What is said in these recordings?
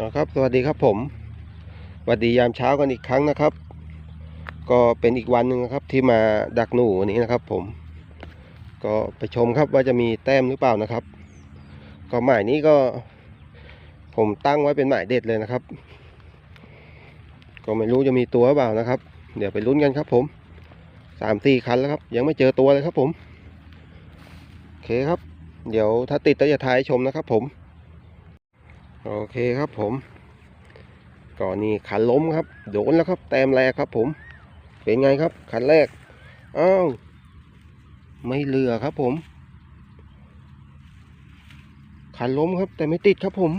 ครับ สวัสดีครับผมสวัสดียามเช้ากันอีกครั้งนะครับ ก็เป็นอีกวันหนึ่งนะครับที่มาดักหนูวันนี้นะครับ ผม ก็ไปชมครับว่าจะมีแต้มหรือเปล่านะครับ ก็หมายนี้ก็ ผมตั้งไว้เป็นหมายเด็ดเลยนะครับ ก็ไม่รู้จะมีตัวหรือเปล่านะครับ เดี๋ยวไปลุ้นกันครับ ผมสามสี่คันแล้วครับ ยังไม่เจอตัวเลยครับ ผมโอเคครับ เดี๋ยวถ้าติดก็จะถ่ายชมนะครับ ผม โอเคครับผมก่อนนี้ขันล้มครับ โดนแล้วครับ แต้มแรกครับ ผม เป็นไงครับ ขันแรกอ้าวไม่เหลือครับผม ขันล้มครับ แต่ไม่ติดครับผม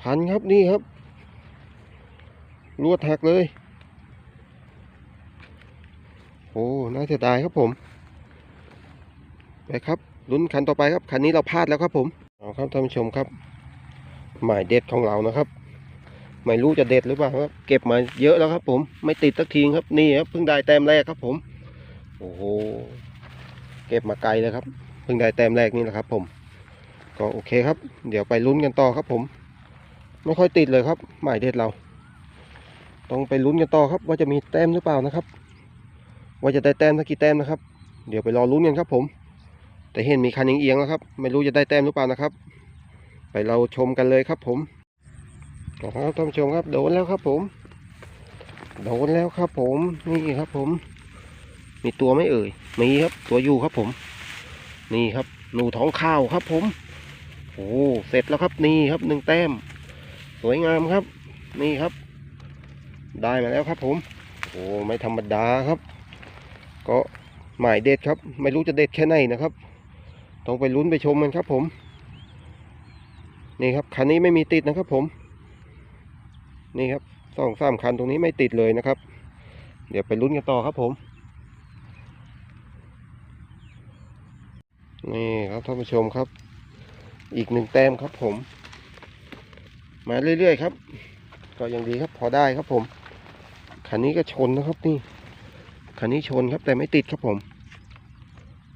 พันครับนี่ครับลวดหักเลย โอ้น่าเสียดายครับผม ไปครับลุ้นคันต่อไปครับคันนี้เราพลาดแล้วครับผมเอาครับท่านผู้ชมครับ หมายเด็ดของเรานะครับ ไม่รู้จะเด็ดหรือเปล่าครับ เก็บมาเยอะแล้วครับ ผม ไม่ติดสักทีครับ นี่ครับเพิ่งได้แต้มแรกครับ ผม โอ้โห เก็บมาไกลเลยครับ เพิ่งได้แต้มแรกนี่แหละครับ ผม ก็โอเคครับ เดี๋ยวไปลุ้นกันต่อครับ ผม ไม่ค่อยติดเลยครับ หมายเด็ดเรา ต้องไปลุ้นกันต่อครับ ว่าจะมีแต้มหรือเปล่านะครับ ว่าจะได้แต้มสักกี่แต้มนะครับ เดี๋ยวไปรอลุ้นกันครับ ผม แต่เห็นมีคันเอียงๆแล้วครับ ไม่รู้จะได้แต้มหรือเปล่านะครับ ไปเราชมกันเลยครับผมครับท่านผู้ชมครับโดนแล้วครับผม โดนแล้วครับผมนี่ครับผม มีตัวไม่เอ่ยมีครับตัวอยู่ครับผม นี่ครับหนูท้องข้าวครับผมโอ้เสร็จแล้วครับนี่ครับหนึ่งแต้ม สวยงามครับ นี่ครับ ได้มาแล้วครับผมโอ้ไม่ธรรมดาครับ ก็หมายเด็ดครับ ไม่รู้จะเด็ดแค่ไหนนะครับ ต้องไปลุ้นไปชมกันครับผม นี่ครับคันนี้ไม่มีติดนะครับผม นี่ครับสองสามคันตรงนี้ไม่ติดเลยนะครับ เดี๋ยวไปลุ้นกันต่อครับผม นี่ครับท่านผู้ชมครับ อีกหนึ่งแต้มครับผม มาเรื่อยๆครับ ก็ยังดีครับพอได้ครับผม คันนี้ก็ชนนะครับนี่ คันนี้ชนครับแต่ไม่ติดครับผม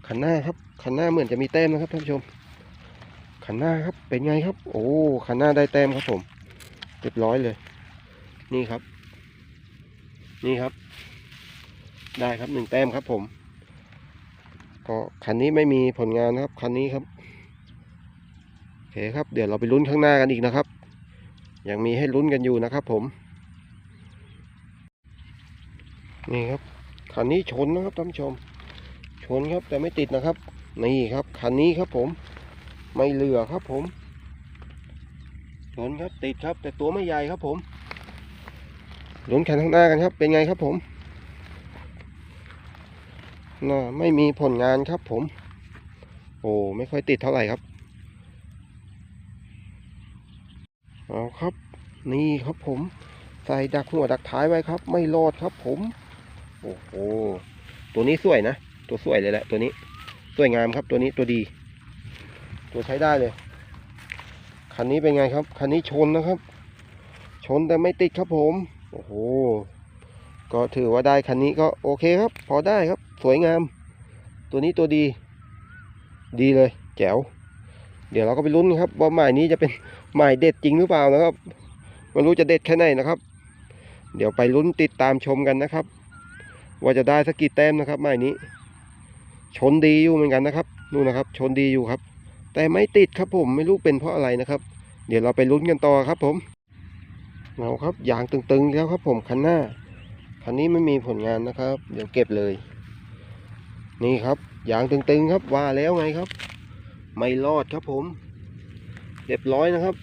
คันหน้าครับ คันหน้าเหมือนจะมีแต้มนะครับท่านผู้ชม คันหน้าครับเป็นไงครับ โอ้คันหน้าได้แต้มครับผมเรียบร้อยเลย นี่ครับ นี่ครับ ได้ครับหนึ่งแต้มครับ ผม ก็คันนี้ไม่มีผลงานนะครับคันนี้ครับโอเคครับ เดี๋ยวเราไปลุ้นข้างหน้ากันอีกนะครับ ยังมีให้ลุ้นกันอยู่นะครับ ผม นี่ครับคันนี้ชนนะครับท่านผู้ชม ชนครับแต่ไม่ติดนะครับ นี่ครับคันนี้ครับผม ไม่เหลือครับผมชนครับติดครับ แต่ตัวไม่ใหญ่ครับผมลุ้นคันข้างหน้ากันครับ เป็นไงครับผมน่าไม่มีผลงานครับผม โอ้ไม่ค่อยติดเท่าไหร่ครับเอาครับ นี่ครับผม ใส่ดักหัวดักท้ายไว้ครับ ไม่รอดครับผม โอ้โหตัวนี้สวยนะ ตัวสวยเลยแหละตัวนี้ สวยงามครับตัวนี้ตัวดี ตัวใช้ได้เลย คันนี้เป็นไงครับ คันนี้ชนนะครับ ชนแต่ไม่ติดครับผม โอ้โห ก็ถือว่าได้คันนี้ก็โอเคครับ พอได้ครับ สวยงาม ตัวนี้ตัวดี ดีเลย แจ๋ว เดี๋ยวเราก็ไปลุ้นครับ ว่าหมายนี้จะเป็นหมายเด็ดจริงหรือเปล่านะครับไม่รู้จะเด็ดแค่ไหนนะครับ เดี๋ยวไปลุ้นติดตามชมกันนะครับ ว่าจะได้สักกี่แต้มนะครับหมายนี้ ชนดีอยู่เหมือนกันนะครับนู่นนะครับ ชนดีอยู่ครับ แต่ไม่ติดครับผมไม่รู้เป็นเพราะอะไรนะครับ เดี๋ยวเราไปลุ้นกันต่อครับผมเอาครับยางตึงๆแล้วครับผมคันหน้าคันนี้ไม่มีผลงานนะครับ เดี๋ยวเก็บเลย นี่ครับยางตึงๆครับว่าแล้วไงครับ ไม่รอดครับผมเรียบร้อยนะครับ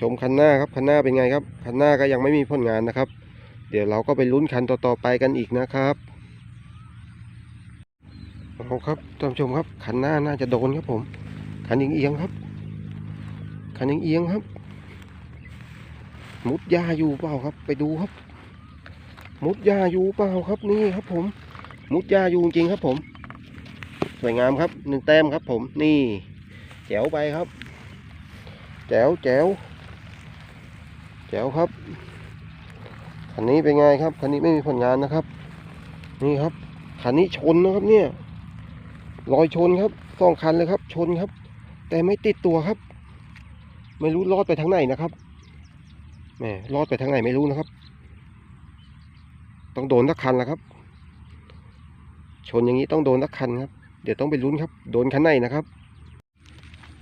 ชมคันหน้าครับคันหน้าเป็นไงครับคันหน้าก็ยังไม่มีผลงานนะครับ เดี๋ยวเราก็ไปลุ้นคันต่อๆไปกันอีกนะครับ เอาครับท่านผู้ชมครับคันหน้าน่าจะโดนครับผมคันเอียงครับคันเอียงครับ มุดยาอยู่เปล่าครับ ไปดูครับ มุดยาอยู่เปล่าครับนี่ครับ ผม มุดยาอยู่จริงครับ ผม สวยงามครับหนึ่งแต้มครับ ผมนี่แจ๋วไปครับ แจ๋วแจ๋วแจ๋วครับคันนี้เป็นไงครับคันนี้ไม่มีผลงานนะครับ นี่ครับคันนี้ชนนะครับเนี่ย รอยชนครับสองคันเลยครับ ชนครับ แต่ไม่ติดตัวครับ ไม่รู้รอดไปทางไหนนะครับแหมรอดไปทางไหนไม่รู้นะครับ ต้องโดนสักคันแล้วครับ ชนอย่างนี้ต้องโดนสักคันครับ เดี๋ยวต้องไปลุ้นครับ โดนคันไหนนะครับ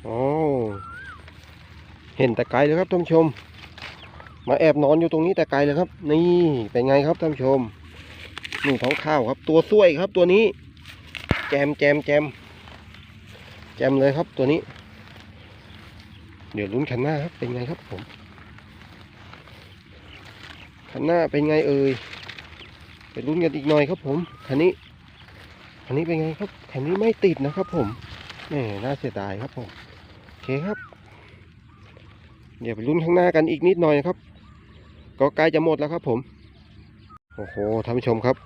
อ๋อเห็นแต่ไกลเลยครับท่านผู้ชม มาแอบนอนอยู่ตรงนี้แต่ไกลเลยครับ นี่เป็นไงครับท่านผู้ชมนี่ท้องข้าวครับ ตัวสวยครับตัวนี้ แจมแจมแจมแจมเลยครับตัวนี้ เดี๋ยวลุ้นคันหน้าครับเป็นไงครับผมคันหน้าเป็นไงเอ่ยไปลุ้นกันอีกหน่อยครับผมคันนี้คันนี้เป็นไงครับคันนี้ไม่ติดนะครับ ผมแหมน่าเสียดายครับผมโอเคครับ เดี๋ยวไปลุ้นข้างหน้ากันอีกนิดหน่อยครับ ก็ใกล้จะหมดแล้วครับ ผมโอ้โหท่านผู้ชมครับ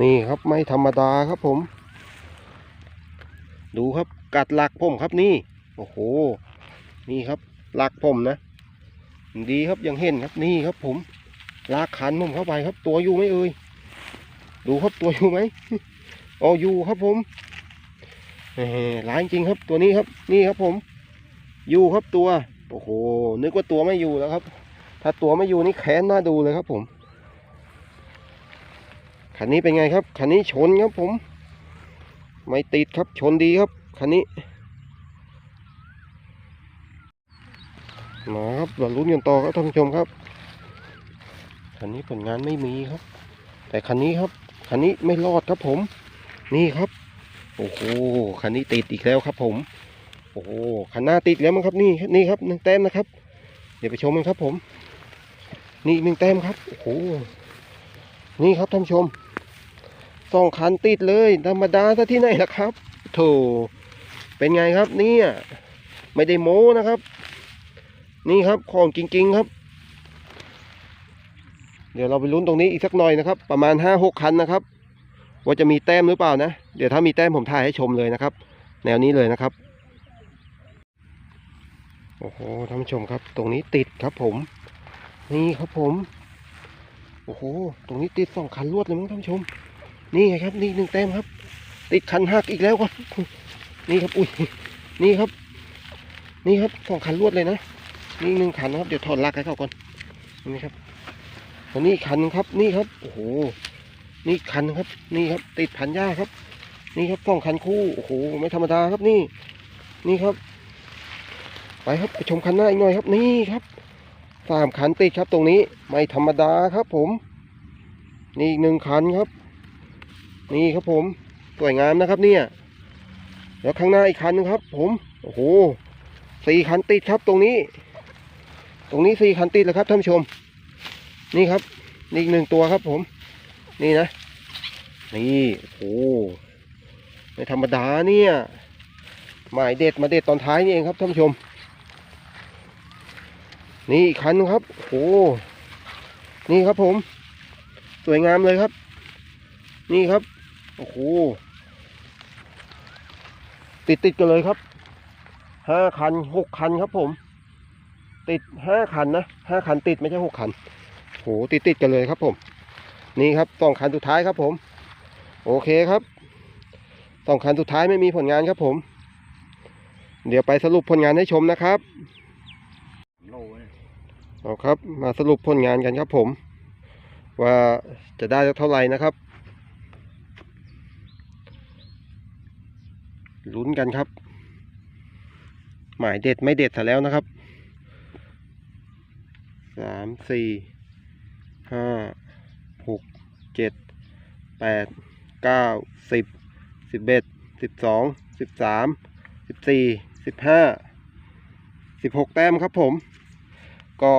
นี่ครับไม่ธรรมดาครับผม ดูครับกัดหลักผมครับนี่ โอ้โห นี่ครับหลักผมนะ ดีครับยังเห็นครับนี่ครับ ผมลากขันผมเข้าไปครับ ตัวอยู่ไหมเอ่ยดูครับตัวอยู่ไหมอ๋ออยู่ครับผมหมร้ายจริงครับตัวนี้ครับ นี่ครับผม อยู่ครับตัว โอ้โห นึกว่าตัวไม่อยู่แล้วครับ ถ้าตัวไม่อยู่นี่แค้นน่าดูเลยครับผม คันนี้เป็นไงครับ คันนี้ชนครับผม ไม่ติดครับชนดีครับคันนี้มาครับเราลุ้นกันต่อครับท่านผู้ชมครับคันนี้ผลงานไม่มีครับ แต่คันนี้ครับคันนี้ไม่รอดครับผม นี่ครับ โอ้โหคันนี้ติดอีกแล้วครับ ผม โอ้โหคันหน้าติดแล้วมั้งครับนี่นี่ครับหนึ่งแต้มนะครับ เดี๋ยวไปชมกันครับผม นี่หนึ่งแต้มครับโอ้โหนี่ครับท่านผู้ชม สองคันติดเลย ธรรมดาซะที่ไหนล่ะครับโถเป็นไงครับเนี่ยไม่ได้โม้นะครับ นี่ครับของจริง ๆครับ เดี๋ยวเราไปลุ้นตรงนี้อีกสักหน่อยนะครับ ประมาณห้าหกคันนะครับ ว่าจะมีแต้มหรือเปล่านะ เดี๋ยวถ้ามีแต้มผมถ่ายให้ชมเลยนะครับ แนวนี้เลยนะครับโอ้โหท่านผู้ชมครับ ตรงนี้ติดครับผม นี่ครับผม โอ้โห ตรงนี้ติดสองคันรวดเลยมั้งท่านผู้ชม นี่ไงครับ นี่หนึ่งแต้มครับ ติดคันหักอีกแล้วครับ นี่ครับ อุ้ย นี่ครับ นี่ครับสองคันรวดเลยนะ นี่หนึ่งคันนะครับ เดี๋ยวถอดลักให้เขาก่อน นี่ครับวันนี้คันครับ นี่ครับ โอ้โห นี่คันครับ นี่ครับ ติดพันหญ้าครับ นี่ครับสองคันคู่ โอ้โห ไม่ธรรมดาครับนี่ นี่ครับ ไปครับไปชมคันหน้าอีกหน่อยครับ นี่ครับสามคันติดครับตรงนี้ ไม่ธรรมดาครับ ผม นี่อีกหนึ่งคันครับ นี่ครับผม สวยงามนะครับเนี่ย แล้วข้างหน้าอีกคันนึงครับ ผม โอ้โหสี่คันติดครับตรงนี้ ตรงนี้สี่คันติดแล้วครับท่านผู้ชม นี่ครับนี่อีกหนึ่งตัวครับผม นี่นะ นี่โอ้โหไม่ธรรมดาเนี่ยหมายเด็ดมาเด็ดตอนท้ายนี่เองครับท่านผู้ชม นี่อีกคันนึงครับโอ้โหนี่ครับผม สวยงามเลยครับ นี่ครับ โอ้โห ติดติดกันเลยครับ ห้าคันหกคันครับผม ติดห้าคันนะห้าคันติดไม่ใช่หกคันโหติดติดกันเลยครับผม นี่ครับสองคันสุดท้ายครับผม โอเคครับสองคันสุดท้ายไม่มีผลงานครับผม เดี๋ยวไปสรุปผลงานให้ชมนะครับโลเนี่ยเอาครับ มาสรุปผลงานกันครับผม ว่าจะได้เท่าไหร่นะครับ ลุ้นกันครับ หมายเด็ดไม่เด็ดซะแล้วนะครับสามสี่ห้าหกเจ็ดแปดเก้าสิบสิบเอ็ดสิบสองสิบสามสิบสี่สิบห้าสิบหกแต้มครับผม ก็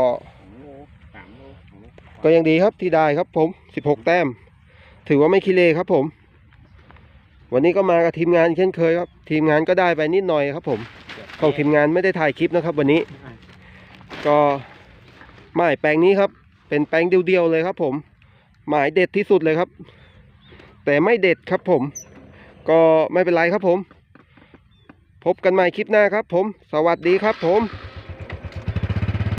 ก็ยังดีครับที่ได้ครับผมสิบหกแต้ม ถือว่าไม่ขี้เลครับผม วันนี้ก็มากับทีมงานเช่นเคยครับ ทีมงานก็ได้ไปนิดหน่อยครับ ผมของทีมงานไม่ได้ถ่ายคลิปนะครับ วันนี้ ก็หมายแปลงนี้ครับ เป็นแปลงเดียวๆเลยครับ ผม หมายเด็ดที่สุดเลยครับ แต่ไม่เด็ดครับ ผม ก็ไม่เป็นไรครับผม พบกันใหม่คลิปหน้าครับ ผม สวัสดีครับ ผม